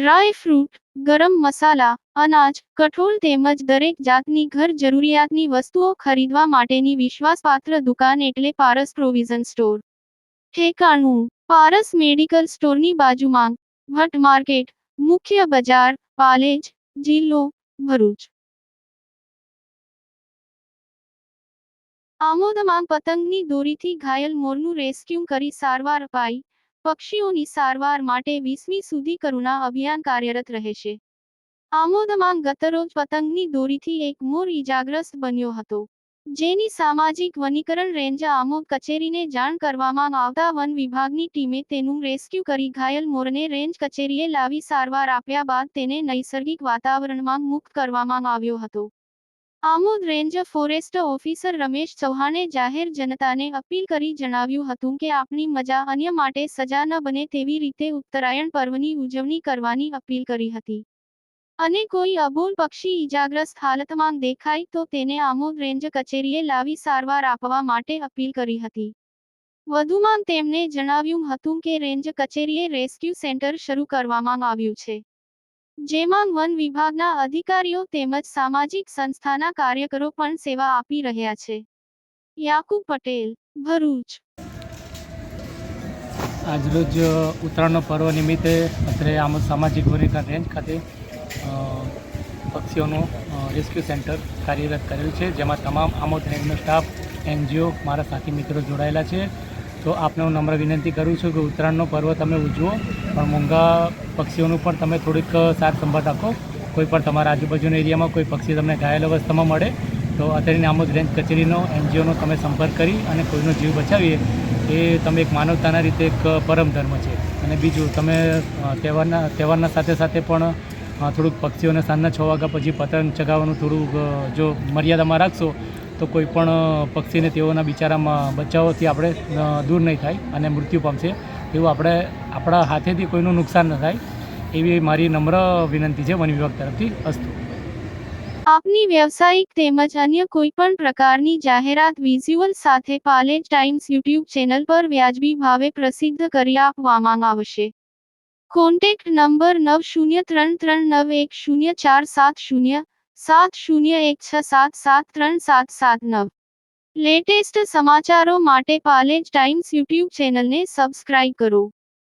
Dry fruit, ગરમ મસાલા, અનાજ, કઠોળ તેમજ દરેક જાતની ઘર જરૂરિયાતની વસ્તુઓ ખરીદવા માટેની વિશ્વાસપાત્ર દુકાન એટલે પારસ પ્રોવિઝન સ્ટોર. ઠેકાણું, પારસ મેડિકલ સ્ટોરની બાજુમાં, ભટ્ટ માર્કેટ, મુખ્ય બજાર, પાલેજ, જિલ્લો, ભરૂચ. આમોદમાં પતંગની દોરીથી ઘાયલ મોરનું રેસ્ક્યુ કરી સારવાર અપાઈ. પક્ષીઓની સારવાર માટે વીસમી સુધી કરુણા અભિયાન કાર્યરત રહેશે. આમોદમાં ગતરોજ પતંગની દોરીથી એક મોર ઈજાગ્રસ્ત બન્યો હતો, જેની સામાજિક વનીકરણ રેન્જ આમોદ કચેરીને જાણ કરવામાં આવતા વન વિભાગની ટીમે તેનું રેસ્ક્યુ કરી ઘાયલ મોરને રેન્જ કચેરીએ લાવી સારવાર આપ્યા બાદ તેને નૈસર્ગિક વાતાવરણમાં મુક્ત કરવામાં આવ્યો હતો. Amod range forest officer Ramesh ચૌહાણે જાહેર જનતાને અપીલ કરી જણાવ્યું હતું કે આપણી મજા અન્ય માટે સજા ન બને તેવી રીતે ઉત્તરાયણ પર્વની ઉજવણી કરવાની અપીલ કરી હતી. અને કોઈ અબોલ પક્ષી ઈજાગ્રસ્ત હાલતમાં દેખાય તો તેને આમોદ રેન્જ કચેરીએ લાવી સારવાર આપવા માટે અપીલ કરી હતી. વધુમાં તેમણે જણાવ્યું હતું કે રેન્જ કચેરીએ રેસ્ક્યુ સેન્ટર શરૂ કરવામાં આવ્યું છે. જેમાં વન વિભાગના અધિકારીઓ તેમજ સામાજિક સંસ્થાના કાર્યકરો પણ સેવા આપી રહ્યા છે. યાકુબ પટેલ, ભરૂચ. આજરોજ ઉત્તરાયણનો પર્વ નિમિત્તે અત્રે આમોદ સામાજિક વનીકરણ રેન્જ ખાતે પક્ષીઓનું રેસ્ક્યુ સેન્ટર કાર્યરત કરેલ છે, જેમાં તમામ આમોદ રેન્જનો સ્ટાફ, એનજીઓ, મારા સાથી મિત્રો જોડાયેલા છે. તો આપને હું નમ્ર વિનંતી કરું છું કે ઉત્તરાયણનો પર્વ તમે ઉજવો, પણ મોંઘા પક્ષીઓનું પણ તમે થોડીક સાર સંભાળ રાખો. કોઈ પણ તમારા આજુબાજુના એરિયામાં કોઈ પક્ષી તમને ઘાયલ અવસ્થામાં મળે, તો અત્યારે આમોદ રેન્જ કચેરીનો, એનજીઓનો તમે સંપર્ક કરી અને કોઈનો જીવ બચાવીએ, એ તમે એક માનવતાના રીતે એક પરમ ધર્મ છે. અને બીજું, તમે તહેવારના તહેવારના સાથે સાથે પણ થોડુંક પક્ષીઓને સાંજના છ વાગ્યા પછી પતંગ ચગાવવાનું થોડુંક જો મર્યાદામાં રાખશો તો કોઈ પણ પક્ષીને તેઓના બિચારામાં બચાવોથી આપણે દૂર નહીં થાય અને મૃત્યુ પામશે. એવું આપણે, આપણા હાથેથી કોઈનું નુકસાન ન થાય, એવી મારી નમ્ર વિનંતી છે વન વિભાગ તરફથી. અસ્તુ. આપની વ્યવસાયિક તેમજ અન્ય કોઈ પણ પ્રકારની જાહેરાત વિઝ્યુઅલ સાથે પાલેજ ટાઈમ્સ યુટ્યુબ ચેનલ પર વ્યાજબી ભાવે પ્રસિદ્ધ કરી આપવામાં આવશે. કોન્ટેક્ટ નંબર નવ શૂન્ય ત્રણ ત્રણ નવ એક શૂન્ય ચાર સાત શૂન્ય સાત શૂન્ય એક છ સાત સાત ત્રણ સાત સાત નવ. લેટેસ્ટ સમાચારો માટે પાલેજ ટાઈમ્સ યુટ્યુબ ચેનલને સબસ્ક્રાઇબ કરો.